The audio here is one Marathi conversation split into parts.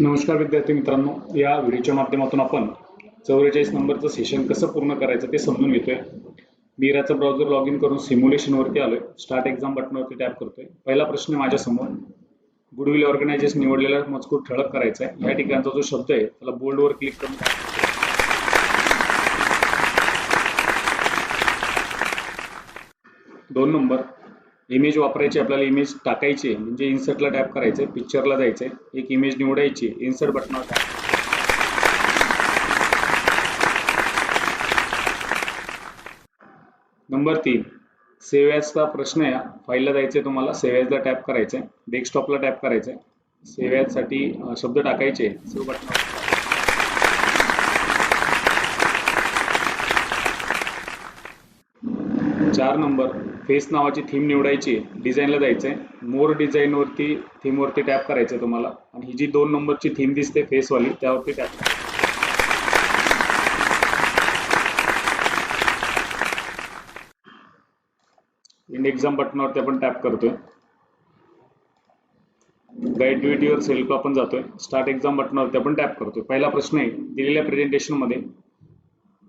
नमस्कार विद्यार्थी मित्रांनो या व्हिडिओच्या माध्यमातून आपण चौवेचाळीस नंबरचं सेशन कसं पूर्ण करायचं ते समजून घेतोय. मीराचं ब्राउझर लॉग इन करून सिम्युलेशनवरती आलोय. स्टार्ट एक्झाम बटनवरती टॅप करतोय. पहिला प्रश्न माझ्यासमोर. गुडविल ऑर्गनायझेशन निवडलेला मजकूर ठळक करायचा आहे या ठिकाणचा जो शब्द आहे त्याला बोल्डवर क्लिक करून दोन नंबर. इमेज वापरायची आपल्याला इमेज टाकायची आहे म्हणजे इन्सर्टला टॅप करायचं आहे पिक्चरला जायचं आहे एक इमेज निवडायची इन्सर्ट बटनावर टॅप नंबर तीन सेव्ह ॲजचा प्रश्न आहे फाईलला जायचं आहे तुम्हाला सेव्ह ॲजला टॅप करायचं आहे डेस्कटॉपला टॅप करायचं आहे सेव्ह ॲजसाठी शब्द टाकायचे सेव्ह बटनावर चार नंबर फेस नावाची थीम निवडायची आहे. डिझाईनला जायचं आहे मोर डिझाईनवरती थीमवरती टॅप करायचं आहे तुम्हाला. आणि ही जी दोन नंबरची थीम दिसते फेसवाली त्यावरती टॅप इंड एक्झाम बटनावरती आपण टॅप करतोय. गाईड टू सेल्फ आपण जातोय. स्टार्ट एक्झाम बटनावरती आपण टॅप करतोय. पहिला प्रश्न आहे दिलेल्या प्रेझेंटेशनमध्ये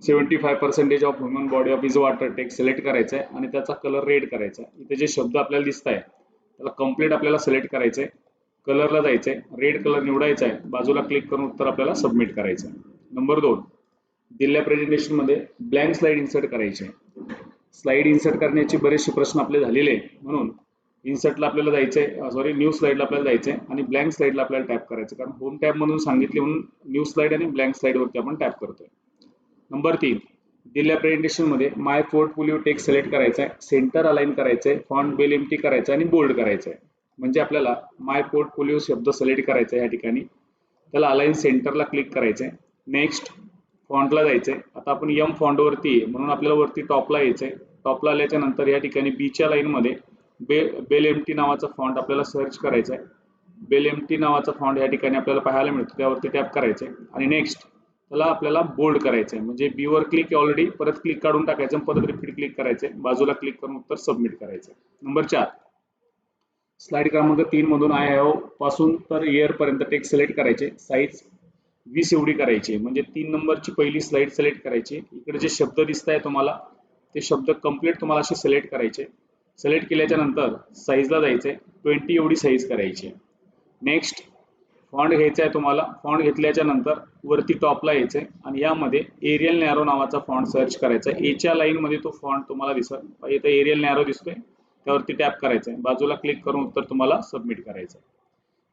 seventy five percentage of human body of is water text select करायचं आहे आणि त्याचा कलर रेड करायचा आहे इथे जे शब्द आपल्याला दिसत आहे त्याला कंप्लीट आपल्याला सिलेक्ट करायचं आहे कलरला जायचं आहे रेड कलर निवडायचा आहे बाजूला क्लिक करून उत्तर आपल्याला सबमिट करायचं आहे नंबर दोन दिलेल्या प्रेझेंटेशनमध्ये ब्लँक स्लाईड इन्सर्ट करायचे आहे. स्लाईड इन्सर्ट करण्याचे बरेचसे प्रश्न आपले झालेले म्हणून इन्सर्टला आपल्याला जायचं आहे सॉरी न्यू स्लाईडला आपल्याला जायचं आहे आणि ब्लँक स्लाईडला आपल्याला टॅप करायचं कारण होम टॅप म्हणून सांगितले म्हणून न्यू स्लाईड आणि ब्लँक स्लाईडवरती आपण टॅप करतोय. नंबर तीन दिलेल्या प्रेझेंटेशनमध्ये माय पोर्टफोलिओ टेक्स्ट सिलेक्ट करायचा आहे सेंटर अलाईन करायचं आहे फॉन्ट बेल एमटी करायचं आहे आणि बोल्ड करायचं आहे म्हणजे आपल्याला माय पोर्टफोलिओ शब्द सिलेक्ट करायचा आहे या ठिकाणी. त्याला अलाईन सेंटरला क्लिक करायचं आहे नेक्स्ट फॉन्टला जायचं आहे आता आपण यम फॉन्टवरती आहे म्हणून आपल्याला वरती टॉपला यायचं आहे टॉपला आल्याच्यानंतर या ठिकाणी बीच्या लाईनमध्ये बे बेल एमटी नावाचा फॉन्ट आपल्याला सर्च करायचा आहे बेल एमटी नावाचा फॉन्ट या ठिकाणी आपल्याला पाहायला मिळतो. त्यावरती टॅप करायचं आहे आणि नेक्स्ट त्याला आपल्याला बोल्ड करायचं आहे म्हणजे बी वर क्लिक ऑलरेडी परत क्लिक काढून टाकायचं परत रिपीट क्लिक करायचं बाजूला क्लिक करून उत्तर सबमिट करायचं नंबर चार. स्लाइड क्रमांक तीन मधून आय ओ पासून तर इयर पर्यंत टेक्स्ट सिलेक्ट करायचे. साईज वीस एवढी करायची. आहे. म्हणजे तीन नंबरची पहिली स्लाईड सिलेक्ट करायची. इकडे जे शब्द दिसत आहे तुम्हाला ते शब्द कंप्लीट तुम्हाला असे सिलेक्ट करायचे. सिलेक्ट केल्याच्यानंतर साईजला जायचे ट्वेंटी एवढी साईज करायची. नेक्स्ट फॉन्ट घ्यायचा आहे तुम्हाला फॉन्ट घेतल्याच्या नंतर वरती टॉपला यायचंय आणि यामध्ये एरियल नॅरो नावाचा फॉन्ट सर्च करायचा आहे. एच्या लाईनमध्ये तो फॉन्ट तुम्हाला दिसत इथं एरियल नॅरो दिसतोय. त्यावरती टॅप करायचा आहे बाजूला क्लिक करून उत्तर तुम्हाला सबमिट करायचं आहे.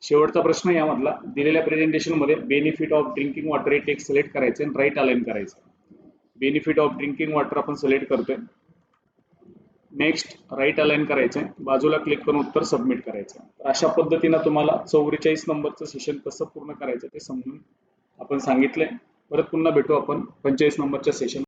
शेवटचा प्रश्न यामधला दिलेल्या प्रेझेंटेशनमध्ये बेनिफिट ऑफ ड्रिंकिंग वॉटर हे टेक्स्ट सिलेक्ट करायचे आणि राईट अलाइन करायचं बेनिफिट ऑफ ड्रिंकिंग वॉटर आपण सिलेक्ट करतोय. नेक्स्ट राईट अलाइन करायचं आहे बाजूला क्लिक करून उत्तर सबमिट करायचं तर अशा पद्धतीनं तुम्हाला चौवेचाळीस नंबरचं सेशन कसं पूर्ण करायचं ते समजून आपण सांगितलंय. परत पुन्हा भेटू आपण पंचेचाळीस नंबरच्या सेशन